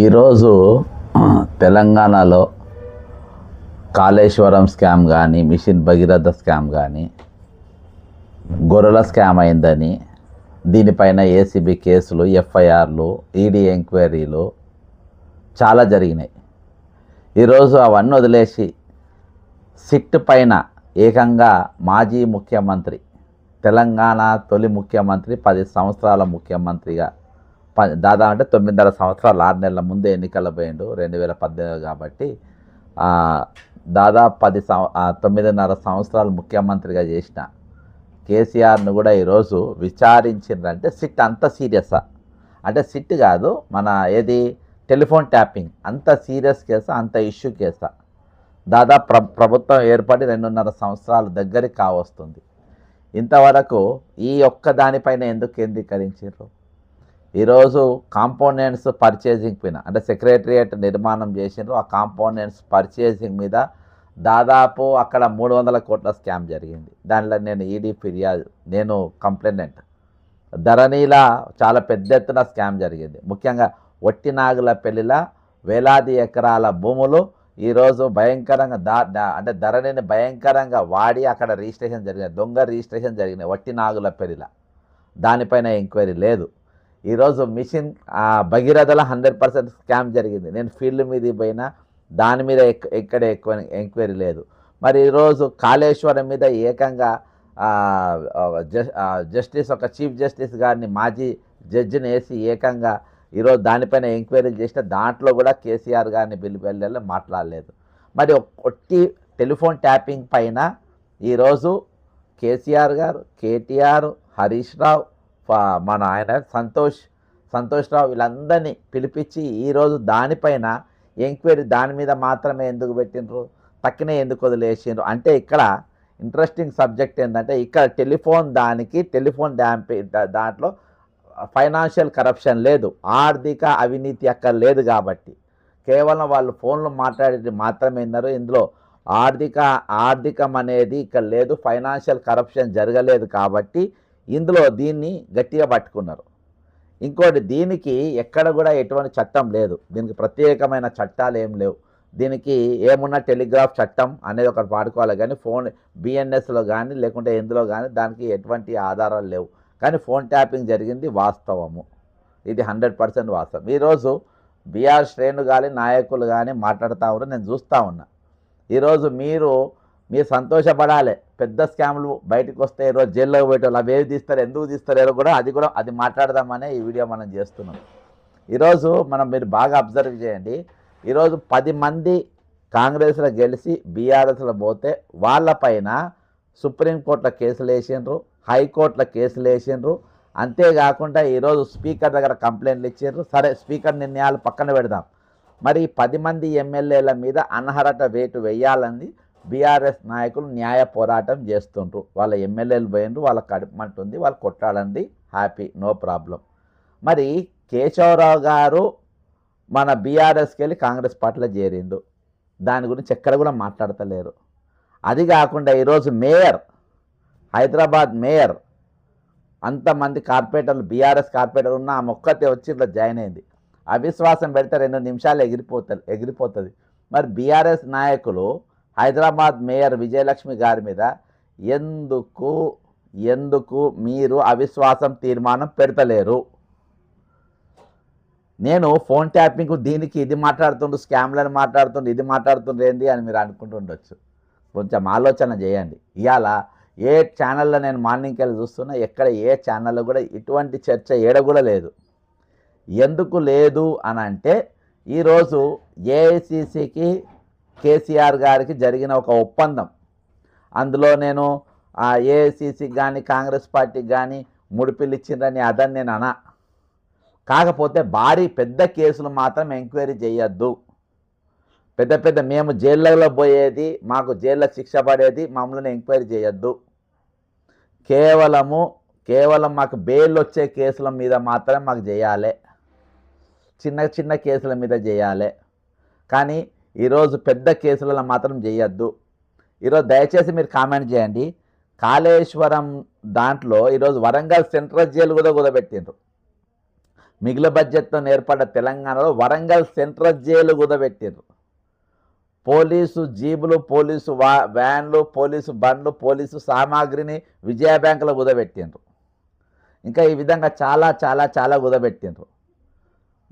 ఈరోజు తెలంగాణలో కాళేశ్వరం స్కామ్ కానీ మిషన్ భగీరథ స్కామ్ కానీ గొర్రెల స్కామ్ అయిందని దీనిపైన ఏసీబీ కేసులు ఎఫ్ఐఆర్లు ఈడీ ఎంక్వైరీలు చాలా జరిగినాయి. ఈరోజు అవన్నీ వదిలేసి సిట్ పైన ఏకంగా మాజీ ముఖ్యమంత్రి తెలంగాణ తొలి ముఖ్యమంత్రి పది సంవత్సరాల ముఖ్యమంత్రిగా దాదాపు అంటే తొమ్మిదిన్నర సంవత్సరాలు ఆరు నెలల ముందే ఎన్నికల పోయిండు రెండు వేల పద్దెనిమిది కాబట్టి దాదాపు పది సంవ తొమ్మిదిన్నర సంవత్సరాలు ముఖ్యమంత్రిగా చేసిన కేసీఆర్ను కూడా ఈరోజు విచారించిందంటే సిట్ అంత సీరియసా? అంటే సిట్ కాదు మన ఏది టెలిఫోన్ ట్యాపింగ్ అంత సీరియస్ కేసా అంత ఇష్యూ కేసా? దాదాపు ప్ర ప్రభుత్వం ఏర్పడి రెండున్నర సంవత్సరాల దగ్గరికి కావస్తుంది. ఇంతవరకు ఈ ఒక్క దానిపైన ఎందుకు కేంద్రీకరించారు ఈరోజు కాంపోనెంట్స్ పర్చేసింగ్ పైన అంటే సెక్రటరియేట్ నిర్మాణం చేసిండ్రు ఆ కాంపోనెంట్స్ పర్చేసింగ్ మీద దాదాపు అక్కడ మూడు వందల కోట్ల స్కామ్ జరిగింది. దానిలో నేను ఈడీ ఫిర్యాదు నేను కంప్లైనెంట్ ధరణిలా చాలా పెద్ద ఎత్తున స్కామ్ జరిగింది. ముఖ్యంగా ఒట్టినాగుల పెళ్ళిలా వేలాది ఎకరాల భూములు ఈరోజు భయంకరంగా దా అంటే ధరణిని భయంకరంగా వాడి అక్కడ రిజిస్ట్రేషన్ జరిగినాయి. దొంగ రిజిస్ట్రేషన్ జరిగినాయి వట్టినాగుల పెళ్ళిలా దానిపైన ఎంక్వైరీ లేదు. ఈరోజు మిషన్ భగీరథలో హండ్రెడ్ పర్సెంట్ స్కామ్ జరిగింది. నేను ఫీల్డ్ మీద పోయినా దాని మీద ఎక్- ఎక్కడ ఎక్కువ ఎంక్వైరీ లేదు. మరి ఈరోజు కాళేశ్వరం మీద ఏకంగా జస్టిస్ ఒక చీఫ్ జస్టిస్ గారిని మాజీ జడ్జిని వేసి ఏకంగా ఈరోజు దానిపైన ఎంక్వైరీలు చేసిన దాంట్లో కూడా కేసీఆర్ గారిని బిల్లు మాట్లాడలేదు. మరి ఒట్టి టెలిఫోన్ ట్యాపింగ్ పైన ఈరోజు కేసీఆర్ గారు కేటీఆర్ హరీష్ రావు మా మన ఆయన సంతోష్ సంతోష్ రావు వీళ్ళందరినీ పిలిపించి ఈరోజు దానిపైన ఎంక్వైరీ దాని మీద మాత్రమే ఎందుకు పెట్టినరు తక్కినే ఎందుకు వదిలేసిండ్రు? అంటే ఇక్కడ ఇంట్రెస్టింగ్ సబ్జెక్ట్ ఏంటంటే ఇక్కడ టెలిఫోన్ దానికి టెలిఫోన్ డ్యాంపి దాంట్లో ఫైనాన్షియల్ కరప్షన్ లేదు. ఆర్థిక అవినీతి అక్కడ లేదు కాబట్టి. కేవలం వాళ్ళు ఫోన్లు మాట్లాడేది మాత్రమే ఉన్నారు ఇందులో ఆర్థిక ఆర్థికం అనేది ఇక్కడ లేదు. ఫైనాన్షియల్ కరప్షన్ జరగలేదు కాబట్టి ఇందులో దీన్ని గట్టిగా పట్టుకున్నారు. ఇంకోటి దీనికి ఎక్కడ కూడా ఎటువంటి చట్టం లేదు. దీనికి ప్రత్యేకమైన చట్టాలు ఏం లేవు. దీనికి ఏమున్నా టెలిగ్రాఫ్ చట్టం అనేది ఒకటి వాడుకోవాలి. కానీ ఫోన్ బిఎన్ఎస్లో కానీ లేకుంటే ఎందులో కానీ దానికి ఎటువంటి ఆధారాలు లేవు. కానీ ఫోన్ ట్యాపింగ్ జరిగింది వాస్తవము. ఇది హండ్రెడ్ పర్సెంట్ వాస్తవం. ఈరోజు బీఆర్ శ్రేణు కానీ నాయకులు కానీ మాట్లాడుతూ ఉన్నారు. నేను చూస్తూ ఉన్నా. ఈరోజు మీరు మీరు సంతోషపడాలి. పెద్ద స్కామ్లు బయటకు వస్తే ఈరోజు జైల్లోకి పోయేటోళ్ళు అవి ఏవి తీస్తారు ఎందుకు తీస్తారో కూడా అది కూడా అది మాట్లాడదామనే ఈ వీడియో మనం చేస్తున్నాం. ఈరోజు మనం మీరు బాగా అబ్జర్వ్ చేయండి. ఈరోజు పది మంది కాంగ్రెస్లో గెలిచి బీఆర్ఎస్లో పోతే వాళ్ళపైన సుప్రీంకోర్టులో కేసులు వేసిండ్రు హైకోర్టులో కేసులు వేసిండ్రు. అంతేకాకుండా ఈరోజు స్పీకర్ దగ్గర కంప్లైంట్లు ఇచ్చిండ్రు. సరే స్పీకర్ నిర్ణయాలు పక్కన పెడదాం. మరి పది మంది ఎమ్మెల్యేల మీద అనర్హత వేటు వేయాలని బీఆర్ఎస్ నాయకులు న్యాయ పోరాటం చేస్తుండ్రు. వాళ్ళ ఎమ్మెల్యేలు పోయిండ్రు వాళ్ళ కడుపుమంటుంది వాళ్ళు కొట్టాడండి హ్యాపీ నో ప్రాబ్లం. మరి కేశవరావు గారు మన బీఆర్ఎస్కి వెళ్ళి కాంగ్రెస్ పార్టీలో చేరిండు. దాని గురించి ఎక్కడ కూడా మాట్లాడతలేరు. అది కాకుండా ఈరోజు మేయర్ హైదరాబాద్ మేయర్ అంతమంది కార్పొరేటర్లు బీఆర్ఎస్ కార్పొరేటర్ ఉన్న ఆమె ఒక్కతే వచ్చి ఇట్లా జాయిన్ అయింది. అవిశ్వాసం పెడితే రెండు నిమిషాలు ఎగిరిపోతుంది ఎగిరిపోతుంది. మరి బీఆర్ఎస్ నాయకులు హైదరాబాద్ మేయర్ విజయలక్ష్మి గారి మీద ఎందుకు ఎందుకు మీరు అవిశ్వాసం తీర్మానం పెడతలేరు? నేను ఫోన్ ట్యాపింగ్ దీనికి ఇది మాట్లాడుతుండు స్కామ్లను మాట్లాడుతుండు ఇది మాట్లాడుతుండ్రు ఏంది అని మీరు అనుకుంటుండొచ్చు కొంచెం ఆలోచన చేయండి. ఇవాళ ఏ ఛానల్లో నేను మార్నింగ్కి వెళ్ళి చూస్తున్నా ఎక్కడ ఏ ఛానల్లో కూడా ఇటువంటి చర్చ ఏడ కూడా లేదు. ఎందుకు లేదు అని అంటే ఈరోజు ఏఐసిసికి కేసీఆర్ గారికి జరిగిన ఒక ఒప్పందం. అందులో నేను ఏఐసిసికి కానీ కాంగ్రెస్ పార్టీకి కానీ ముడిపిల్లిచ్చిందని అదని నేను అనా. కాకపోతే భారీ పెద్ద కేసులు మాత్రం ఎంక్వైరీ చేయొద్దు. పెద్ద పెద్ద మేము జైళ్ళలో పోయేది మాకు జైల్లో శిక్ష పడేది మమ్మల్ని ఎంక్వైరీ చేయొద్దు. కేవలము కేవలం మాకు బెయిల్ వచ్చే కేసుల మీద మాత్రమే మాకు చేయాలి. చిన్న చిన్న కేసుల మీద చేయాలి. కానీ ఈరోజు పెద్ద కేసులలో మాత్రం చేయొద్దు ఈరోజు దయచేసి మీరు కామెంట్ చేయండి కాళేశ్వరం దాంట్లో ఈరోజు వరంగల్ సెంట్రల్ జైలు కూడా కుదబెట్టిండ్రు మిగిలిన బడ్జెట్తో ఏర్పడ్డ తెలంగాణలో వరంగల్ సెంట్రల్ జైలు కుదబెట్టిండ్రు పోలీసు జీబులు పోలీసు వా వ్యాన్లు పోలీసు బండ్లు పోలీసు సామాగ్రిని విజయ బ్యాంకులో కుదబెట్టిండ్రు ఇంకా ఈ విధంగా చాలా చాలా చాలా కుదబెట్టిండ్రు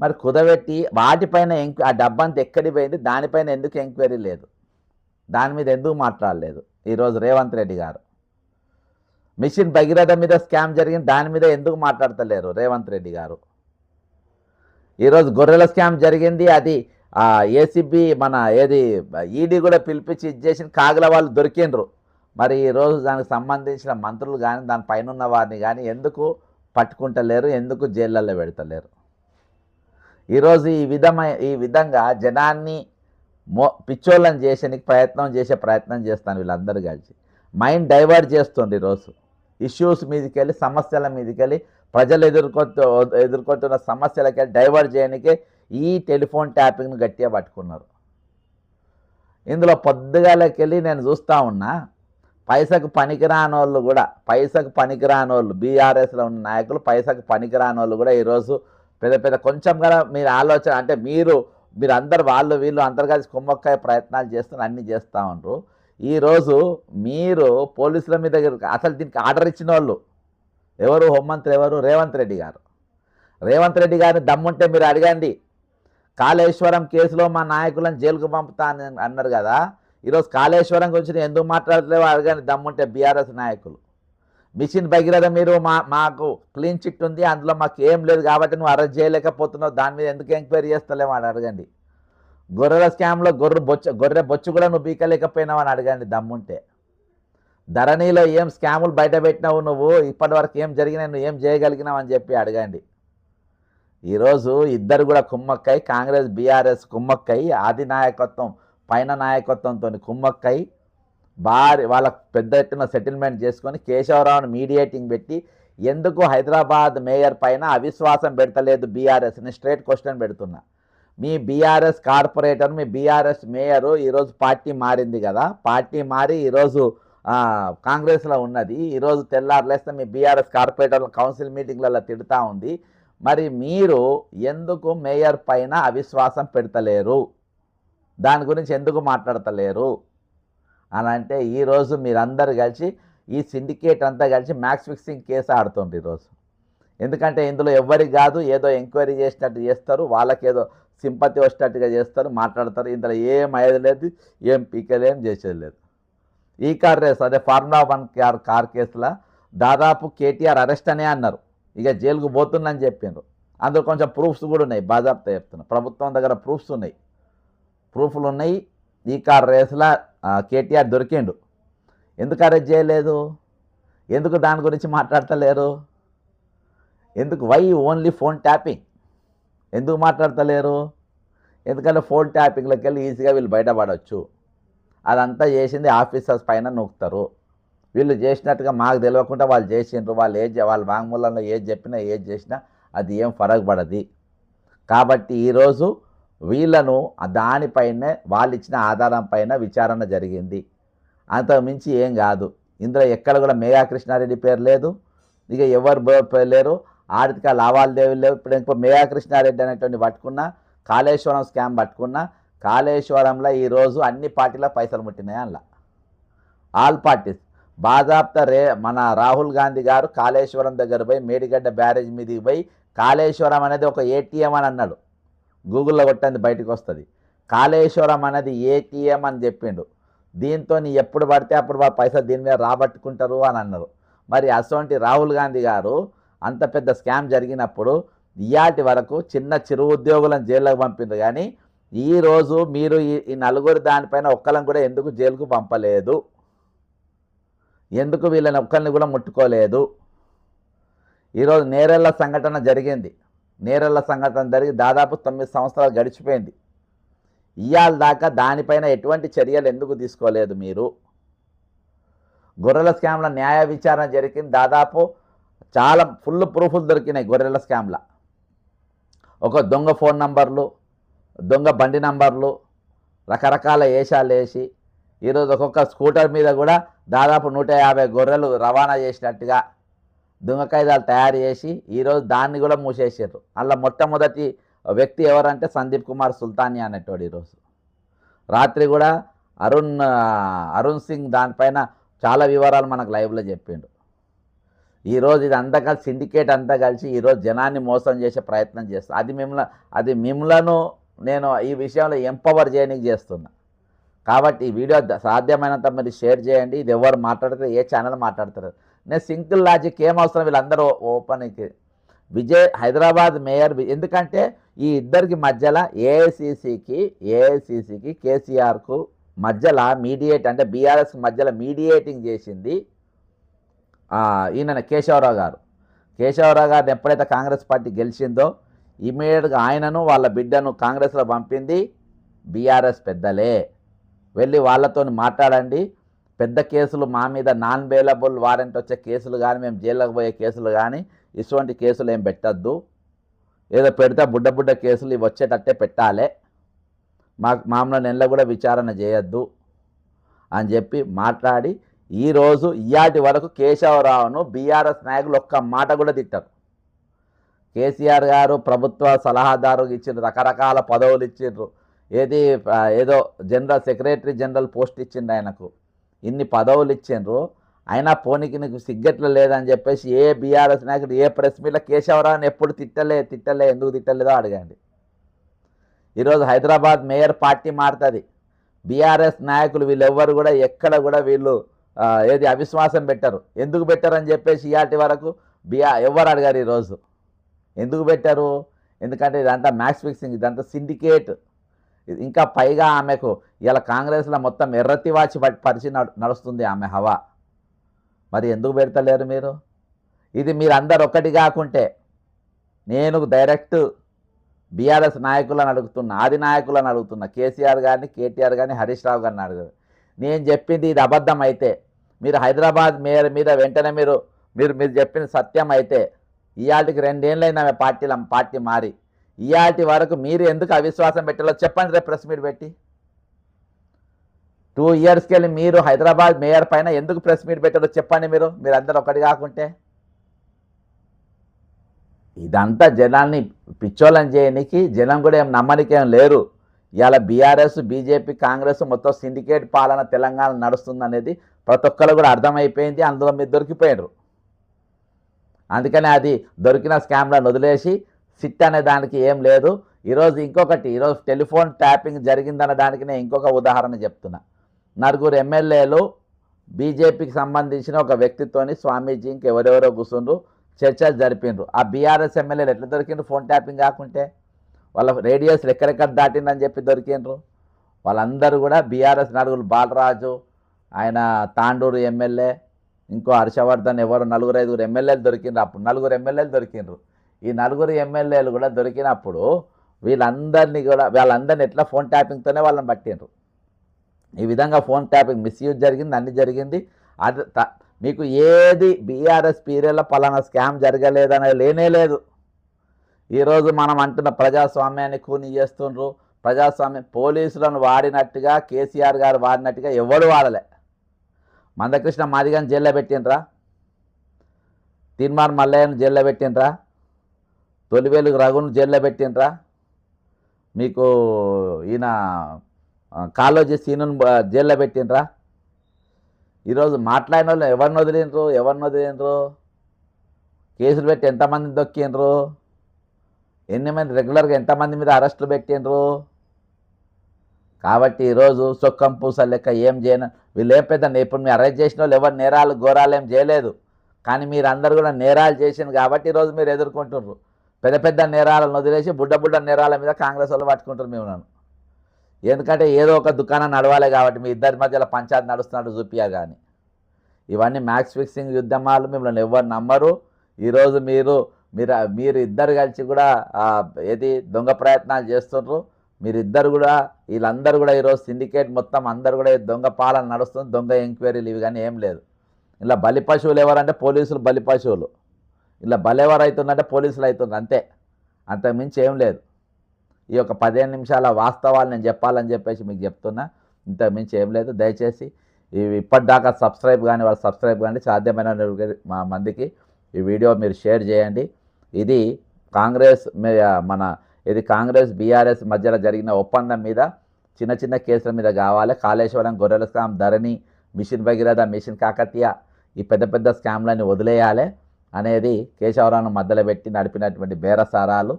మరి కుదబెట్టి వాటిపైన ఎంక్వ ఆ డబ్బంతా ఎక్కడికి పోయింది? దానిపైన ఎందుకు ఎంక్వైరీ లేదు? దాని మీద ఎందుకు మాట్లాడలేదు? ఈరోజు రేవంత్ రెడ్డి గారు. మిషన్ భగీరథ మీద స్కామ్ జరిగింది. దాని మీద ఎందుకు మాట్లాడతలేరు రేవంత్ రెడ్డి గారు? ఈరోజు గొర్రెల స్కామ్ జరిగింది. అది ఏసీబీ మన ఏది ఈడీ కూడా పిలిపించి ఇచ్చేసిన కాగల వాళ్ళు దొరికిండ్రు. మరి ఈరోజు దానికి సంబంధించిన మంత్రులు కానీ దాని పైన ఉన్న వారిని కానీ ఎందుకు పట్టుకుంటలేరు? ఎందుకు జైళ్ళల్లో పెడతలేరు? ఈరోజు ఈ విధమైన ఈ విధంగా జనాన్ని మో పిచ్చోళ్ళని చేసేందుకు ప్రయత్నం చేసే ప్రయత్నం చేస్తాను వీళ్ళందరూ కలిసి. మైండ్ డైవర్ట్ చేస్తుంది ఈరోజు ఇష్యూస్ మీదకి వెళ్ళి సమస్యల మీదకి వెళ్ళి ప్రజలు ఎదుర్కొంటూ ఎదుర్కొంటున్న సమస్యలకి వెళ్ళి డైవర్ట్ చేయడానికి ఈ టెలిఫోన్ ట్యాపింగ్ను గట్టిగా పట్టుకున్నారు. ఇందులో పొద్దుగాలకెళ్ళి నేను చూస్తూ ఉన్నా పైసకు పనికిరాని వాళ్ళు కూడా పైసకు పనికిరాని వాళ్ళు బీఆర్ఎస్లో ఉన్న నాయకులు పైసకు పనికిరాని వాళ్ళు కూడా ఈరోజు పెద్ద పెద్ద కొంచెం కూడా మీరు ఆలోచన అంటే మీరు మీరు అందరు వాళ్ళు వీళ్ళు అందరు కలిసి కుమ్మక్కాయ ప్రయత్నాలు చేస్తున్నారు అన్నీ చేస్తూ ఉంటారు ఈరోజు మీరు పోలీసుల మీద అసలు దీనికి ఆర్డర్ ఇచ్చిన వాళ్ళు ఎవరు? హోంమంత్రి ఎవరు? రేవంత్ రెడ్డి గారు. రేవంత్ రెడ్డి గారిని దమ్ముంటే మీరు అడగండి. కాళేశ్వరం కేసులో మా నాయకులను జైలుకు పంపుతా అని అన్నారు కదా. ఈరోజు కాళేశ్వరం గురించి నేను ఎందుకు మాట్లాడలేవో అడగండి. దమ్ముంటే బీఆర్ఎస్ నాయకులు. మిషన్ భగీరథ మీరు మా మాకు క్లీన్ చిట్ ఉంది అందులో మాకు ఏం లేదు కాబట్టి నువ్వు అరెస్ట్ చేయలేకపోతున్నావు దాని మీద ఎందుకు ఎంక్వైరీ చేస్తలేవు అని అడగండి. గొర్రెల స్కామ్లో గొర్రె బొచ్చ గొర్రె బొచ్చు కూడా నువ్వు బీకలేకపోయినావు అని అడగండి దమ్ముంటే. ధరణిలో ఏం స్కాములు బయట పెట్టినావు నువ్వు ఇప్పటి వరకు ఏం జరిగినాయి నువ్వు ఏం చేయగలిగినావు అని చెప్పి అడగండి. ఈరోజు ఇద్దరు కూడా కుమ్మక్కై కాంగ్రెస్ బీఆర్ఎస్ కుమ్మక్కై ఆది నాయకత్వం పైన నాయకత్వంతో కుమ్మక్కై భారీ వాళ్ళ పెద్ద ఎత్తున సెటిల్మెంట్ చేసుకొని కేశవరావుని మీడియేటింగ్ పెట్టి ఎందుకు హైదరాబాద్ మేయర్ పైన అవిశ్వాసం పెడతలేదు బీఆర్ఎస్ని స్ట్రేట్ క్వశ్చన్ పెడుతున్నా. మీ బీఆర్ఎస్ కార్పొరేటర్ మీ బీఆర్ఎస్ మేయరు ఈరోజు పార్టీ మారింది కదా. పార్టీ మారి ఈరోజు కాంగ్రెస్లో ఉన్నది. ఈరోజు తెల్లారులేస్తే మీ బీఆర్ఎస్ కార్పొరేటర్ కౌన్సిల్ మీటింగ్లలో తిడుతూ ఉంది. మరి మీరు ఎందుకు మేయర్ పైన అవిశ్వాసం పెడతలేరు? దాని గురించి ఎందుకు మాట్లాడతలేరు? అని అంటే ఈరోజు మీరందరూ కలిసి ఈ సిండికేట్ అంతా కలిసి మ్యాక్స్ ఫిక్సింగ్ కేసు ఆడుతుంది ఈరోజు ఎందుకంటే ఇందులో ఎవ్వరికి కాదు ఏదో ఎంక్వైరీ చేసినట్టు చేస్తారు వాళ్ళకి ఏదో సింపతి వచ్చేటట్టుగా చేస్తారు మాట్లాడతారు. ఇందులో ఏం అయ్యేది లేదు ఏం పీకేది ఏం చేసేది లేదు. ఈ కార్ రేస్ అదే ఫార్ములా వన్ కార్ కార్ కేసులో దాదాపు కేటీఆర్ అరెస్ట్ అనే అన్నారు. ఇక జైలుకు పోతుందని చెప్పిండ్రు. అందులో కొంచెం ప్రూఫ్స్ కూడా ఉన్నాయి బాజాప్తా చెప్తున్నా. ప్రభుత్వం దగ్గర ప్రూఫ్స్ ఉన్నాయి. ప్రూఫ్లు ఉన్నాయి. ఈ కార్ రేసులో కేటీఆర్ దొరికిండు. ఎందుకు అరెస్ట్ చేయలేదు? ఎందుకు దాని గురించి మాట్లాడతలేరు? ఎందుకు వై ఓన్లీ ఫోన్ ట్యాపింగ్ ఎందుకు మాట్లాడతలేరు? ఎందుకంటే ఫోన్ ట్యాపింగ్లోకి వెళ్ళి ఈజీగా వీళ్ళు బయటపడవచ్చు అదంతా చేసింది ఆఫీసర్స్ పైన నొక్కుతారు. వీళ్ళు చేసినట్టుగా మాకు తెలియకుండా వాళ్ళు చేసిండ్రు. వాళ్ళు ఏది వాళ్ళ వాంగ్మూలంలో ఏది చెప్పినా ఏది చేసినా అది ఏం ఫరక్ పడది. కాబట్టి ఈరోజు వీళ్ళను దానిపైనే వాళ్ళు ఇచ్చిన ఆధారం పైన విచారణ జరిగింది. అంతకు మించి ఏం కాదు. ఇందులో ఎక్కడ కూడా మేఘా కృష్ణారెడ్డి పేరు లేదు. ఇక ఎవరు పేరు లేరు. ఆర్థిక లావాదేవీలు లేవు. ఇప్పుడు ఇంకో మేఘా కృష్ణారెడ్డి అనేటువంటి పట్టుకున్నా కాళేశ్వరం స్కామ్ పట్టుకున్నా కాళేశ్వరంలో ఈరోజు అన్ని పార్టీల పైసలు ముట్టినాయి అందులో ఆల్ పార్టీస్. బాజాప్తా రే మన రాహుల్ గాంధీ గారు కాళేశ్వరం దగ్గర పోయి మేడిగడ్డ బ్యారేజ్ మీదకి పోయి కాళేశ్వరం అనేది ఒక ఏటీఎం అని అన్నాడు. గూగుల్లో కొట్టంది బయటకు వస్తుంది. కాళేశ్వరం అనేది ఏటీఎం అని చెప్పిండు. దీంతో ఎప్పుడు పడితే అప్పుడు వాళ్ళ పైసలు దీని మీద రాబట్టుకుంటారు అని అన్నారు. మరి అటువంటి రాహుల్ గాంధీ గారు అంత పెద్ద స్కామ్ జరిగినప్పుడు ఇయాటి వరకు చిన్న చిరు ఉద్యోగులను జైల్లోకి పంపింది కానీ ఈరోజు మీరు ఈ ఈ నలుగురు దానిపైన ఒక్కళ్ళని కూడా ఎందుకు జైలుకు పంపలేదు? ఎందుకు వీళ్ళని ఒక్కరిని కూడా ముట్టుకోలేదు? ఈరోజు నేరెళ్ళ సంఘటన జరిగింది. నేరల సంఘటన జరిగి దాదాపు తొమ్మిది సంవత్సరాలు గడిచిపోయింది. ఇవాళ దాకా దానిపైన ఎటువంటి చర్యలు ఎందుకు తీసుకోలేదు మీరు? గొర్రెల స్కామ్ల న్యాయ విచారణ జరిగింది. దాదాపు చాలా ఫుల్ ప్రూఫ్లు దొరికినాయి గొర్రెల స్కామ్ల. ఒక దొంగ ఫోన్ నంబర్లు దొంగ బండి నంబర్లు రకరకాల వేషాలు వేసి ఈరోజు ఒక్కొక్క స్కూటర్ మీద కూడా దాదాపు నూట యాభై గొర్రెలు రవాణా చేసినట్టుగా దొంగకాయిదాలు తయారు చేసి ఈరోజు దాన్ని కూడా మూసేసారు అలా మొట్టమొదటి వ్యక్తి ఎవరంటే సందీప్ కుమార్ సుల్తానీ అనేటోడు ఈరోజు. రాత్రి కూడా అరుణ్ అరుణ్ సింగ్ దానిపైన చాలా వివరాలు మనకు లైవ్లో చెప్పిండు. ఈరోజు ఇది అంతా కలిసి సిండికేట్ అంతా కలిసి ఈరోజు జనాన్ని మోసం చేసే ప్రయత్నం చేస్తా. అది మిమ్మల్ని అది మిమ్మలను నేను ఈ విషయంలో ఎంపవర్ చేయడానికి చేస్తున్నా. కాబట్టి ఈ వీడియో సాధ్యమైనంత మరి షేర్ చేయండి. ఇది ఎవరు మాట్లాడితే ఏ ఛానల్ మాట్లాడతారు నేను సింగిల్ లాజిక్ ఏమవసరం వీళ్ళందరూ వీళ్ళందరూ ఓపెన్కి విజయ్ హైదరాబాద్ మేయర్ ఎందుకంటే ఈ ఇద్దరికి మధ్యలో ఏఐసిసికి ఏఐసిసికి కేసీఆర్కు మధ్యలో మీడియేట్ అంటే బీఆర్ఎస్ మధ్యలో మీడియేటింగ్ చేసింది ఈయన కేశవరావు గారు. కేశవరావు గారిని ఎప్పుడైతే కాంగ్రెస్ పార్టీ గెలిచిందో ఇమీడియట్గా ఆయనను వాళ్ళ బిడ్డను కాంగ్రెస్లో పంపింది బీఆర్ఎస్ పెద్దలే. వెళ్ళి వాళ్ళతో మాట్లాడండి పెద్ద కేసులు మా మీద నాన్ బెయిలబుల్ వారెంట్ వచ్చే కేసులు కానీ మేము జైల్లోకి పోయే కేసులు కానీ ఇటువంటి కేసులు ఏం పెట్టద్దు. ఏదో పెడితే బుడ్డ బుడ్డ కేసులు ఇవి వచ్చేటట్టే పెట్టాలి. మాకు మామూలు నెలలో కూడా విచారణ చేయొద్దు అని చెప్పి మాట్లాడి ఈరోజు ఇయాటి వరకు కేశవరావును బీఆర్ఎస్ నాయకులు ఒక్క మాట కూడా తిట్టారు. కేసీఆర్ గారు ప్రభుత్వ సలహాదారు ఇచ్చిండ్రు రకరకాల పదవులు ఇచ్చిండ్రు. ఏది ఏదో జనరల్ సెక్రటరీ జనరల్ పోస్ట్ ఇచ్చిండు ఆయనకు. ఇన్ని పదవులు ఇచ్చిండ్రు. అయినా పోనీకి నీకు సిగ్గట్లు లేదని చెప్పేసి ఏ బీఆర్ఎస్ నాయకుడు ఏ ప్రెస్ మీట్లో కేశవరావుని ఎప్పుడు తిట్టలే తిట్టలే ఎందుకు తిట్టలేదో అడగండి. ఈరోజు హైదరాబాద్ మేయర్ పార్టీ మారుతుంది. బీఆర్ఎస్ నాయకులు వీళ్ళెవ్వరు కూడా ఎక్కడ కూడా వీళ్ళు ఏది అవిశ్వాసం పెట్టరు. ఎందుకు పెట్టారని చెప్పేసి ఇవాటి వరకు బిఆ ఎవరు అడిగారు ఈరోజు. ఎందుకు పెట్టారు? ఎందుకంటే ఇదంతా మ్యాక్స్ ఫిక్సింగ్ ఇదంతా సిండికేట్. ఇంకా పైగా ఆమెకు ఇలా కాంగ్రెస్లో మొత్తం ఎర్రతి వాచి ప- పరిచి నడు- నడుస్తుంది ఆమె హవా. మరి ఎందుకు పెడతలేరు మీరు? ఇది మీరు అందరు ఒక్కటి కాకుంటే నేను డైరెక్ట్ బీఆర్ఎస్ నాయకులను అడుగుతున్నా ఆది నాయకులను అడుగుతున్నా కేసీఆర్ గారిని కేటీఆర్ గారిని హరీష్ రావు గారిని అడుగుతారు నేను చెప్పింది ఇది అబద్ధం అయితే మీరు హైదరాబాద్ మేయర్ మీద వెంటనే మీరు మీరు మీరు చెప్పిన సత్యం అయితే ఇవాళకి రెండేళ్ళైనా ఆమె పార్టీల పార్టీ మారి. ఇవాటి వరకు మీరు ఎందుకు అవిశ్వాసం పెట్టాలో చెప్పండి రేపు ప్రెస్ మీట్ పెట్టి. టూ ఇయర్స్కి వెళ్ళి మీరు హైదరాబాద్ మేయర్ పైన ఎందుకు ప్రెస్ మీట్ పెట్టారో చెప్పండి మీరు. మీరు అందరు ఒకటి కాకుంటే. ఇదంతా జనాల్ని పిచ్చోళం చేయనికి జనం కూడా ఏం నమ్మనికేం లేరు. ఇవాళ బీఆర్ఎస్ బీజేపీ కాంగ్రెస్ మొత్తం సిండికేట్ పాలన తెలంగాణ నడుస్తుంది అనేది ప్రతి ఒక్కరు కూడా అర్థమైపోయింది. అందులో మీరు దొరికిపోయారు అందుకని అది దొరికిన స్కామ్లను వదిలేసి సిట్ అనే దానికి ఏం లేదు. ఈరోజు ఇంకొకటి ఈరోజు టెలిఫోన్ ట్యాపింగ్ జరిగిందన్న దానికి నేను ఇంకొక ఉదాహరణ చెప్తున్నా. నలుగురు ఎమ్మెల్యేలు బీజేపీకి సంబంధించిన ఒక వ్యక్తితోని స్వామీజీ ఇంకెవరెవరో కూర్చుండ్రు చర్చలు జరిపిండ్రు. ఆ బీఆర్ఎస్ ఎమ్మెల్యేలు ఎట్లా దొరికిండ్రు ఫోన్ ట్యాపింగ్ కాకుంటే? వాళ్ళ రేడియోస్ ఎక్కడెక్కడ దాటిందని చెప్పి దొరికిండ్రు. వాళ్ళందరూ కూడా బీఆర్ఎస్ నలుగురు బాలరాజు ఆయన తాండూరు ఎమ్మెల్యే ఇంకో హర్షవర్ధన్ ఎవరు నలుగురు ఐదుగురు ఎమ్మెల్యేలు దొరికిండ్రు. అప్పుడు నలుగురు ఎమ్మెల్యేలు దొరికిండ్రు. ఈ నలుగురు ఎమ్మెల్యేలు కూడా దొరికినప్పుడు వీళ్ళందరినీ కూడా వాళ్ళందరినీ ఎట్లా ఫోన్ ట్యాపింగ్తోనే వాళ్ళని పట్టిండ్రు. ఈ విధంగా ఫోన్ ట్యాపింగ్ మిస్యూజ్ జరిగింది అన్ని జరిగింది. అది మీకు ఏది బీఆర్ఎస్ పీరియడ్లో పలానా స్కామ్ జరగలేదనే లేనే లేదు. ఈరోజు మనం అంటున్న ప్రజాస్వామ్యాన్ని కూని చేస్తుండ్రు. ప్రజాస్వామ్యం పోలీసులను వాడినట్టుగా కేసీఆర్ గారు వాడినట్టుగా ఎవరు వాడలే. మందకృష్ణ మాదిగాని జైల్లో పెట్టిండ్రా? తీర్మార్ మల్లయ్యను జైల్లో పెట్టిండ్రా? తొలివేలు రఘును జైల్లో పెట్టిండ్రా? మీకు ఈయన ఆ, కాళోజీ సీనును జైల్లో పెట్టినరా ఈరోజు మాట్లాడిన వాళ్ళు ఎవరిని వదిలినరు ఎవరిని వదిలినరు కేసులు పెట్టి ఎంతమందిని దొక్కిండ్రు? ఎన్ని మంది రెగ్యులర్గా ఎంతమంది మీద అరెస్టులు పెట్టిండ్రు? కాబట్టి ఈరోజు సొక్కం పూస లెక్క ఏం చేయను. వీళ్ళు ఏం పెద్ద ఇప్పుడు మీరు అరెస్ట్ చేసిన వాళ్ళు ఎవరు నేరాలు ఘోరాలు ఏం చేయలేదు. కానీ మీరు అందరు కూడా నేరాలు చేసింది కాబట్టి ఈరోజు మీరు ఎదుర్కొంటున్నారు పెద్ద పెద్ద నేరాలను వదిలేసి బుడ్డ బుడ్డ నేరాల మీద కాంగ్రెస్ వాళ్ళు పట్టుకుంటారు మేము నన్ను. ఎందుకంటే ఏదో ఒక దుకాణం నడవాలి కాబట్టి మీ ఇద్దరి మధ్యలో పంచాయతీ నడుస్తున్నట్టు చూపియా కానీ ఇవన్నీ మ్యాక్స్ ఫిక్సింగ్ యుద్ధమాలు మిమ్మల్ని ఎవరు నమ్మరు. ఈరోజు మీరు మీరు మీరు ఇద్దరు కలిసి కూడా ఏది దొంగ ప్రయత్నాలు చేస్తుండ్రు. మీరిద్దరు కూడా వీళ్ళందరూ కూడా ఈరోజు సిండికేట్ మొత్తం అందరు కూడా దొంగ పాలన నడుస్తుంది. దొంగ ఎంక్వైరీలు ఇవి కానీ ఏం లేదు. ఇలా బలి పశువులు ఎవరంటే పోలీసులు బలి పశువులు. ఇలా బలెవరు అవుతుందంటే పోలీసులు అవుతుంది అంతే అంతకుమించి ఏం లేదు. ఈ యొక్క పదిహేను నిమిషాల వాస్తవాలు నేను చెప్పాలని చెప్పేసి మీకు చెప్తున్నా. ఇంతకుమించి ఏం లేదు. దయచేసి ఇవి ఇప్పటిదాకా సబ్స్క్రైబ్ కానీ వాళ్ళు సబ్స్క్రైబ్ కానీ సాధ్యమైన మా మందికి ఈ వీడియో మీరు షేర్ చేయండి. ఇది కాంగ్రెస్ మీ- మన ఇది కాంగ్రెస్ బీఆర్ఎస్ మధ్యలో జరిగిన ఒప్పందం మీద చిన్న చిన్న కేసుల మీద కావాలి. కాళేశ్వరం గొర్రెల scam Dharani mission Bhagiratha mission Kakatiya ఈ పెద్ద పెద్ద స్కామ్లని వదిలేయాలి. అనేది కేశవరావును మధ్యలో పెట్టి నడిపినటువంటి బేరసారాలు.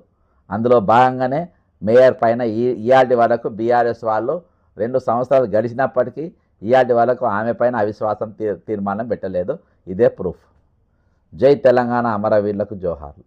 అందులో భాగంగానే మేయర్ పైన ఈ ఈఆర్డి వరకు బీఆర్ఎస్ వాళ్ళు రెండు సంవత్సరాలు గడిచినప్పటికీ ఈఆర్డి వాళ్ళకు ఆమె పైన అవిశ్వాసం తీ తీర్మానం పెట్టలేదు. ఇదే ప్రూఫ్. జై తెలంగాణ అమరవీరులకు జోహార్లు.